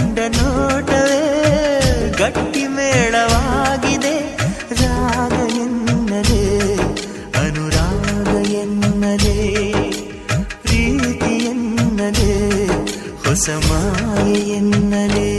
ಕಂಡ ನೋಟವೇ ಗಟ್ಟಿ ಮೇಳವಾಗಿದೆ. ರಾಗ ಎನ್ನದೇ ಅನುರಾಗ ಎನ್ನದೇ ಪ್ರೀತಿ ಎನ್ನದೇ ಹೊಸ ಮಾಯ ಎನ್ನದೇ.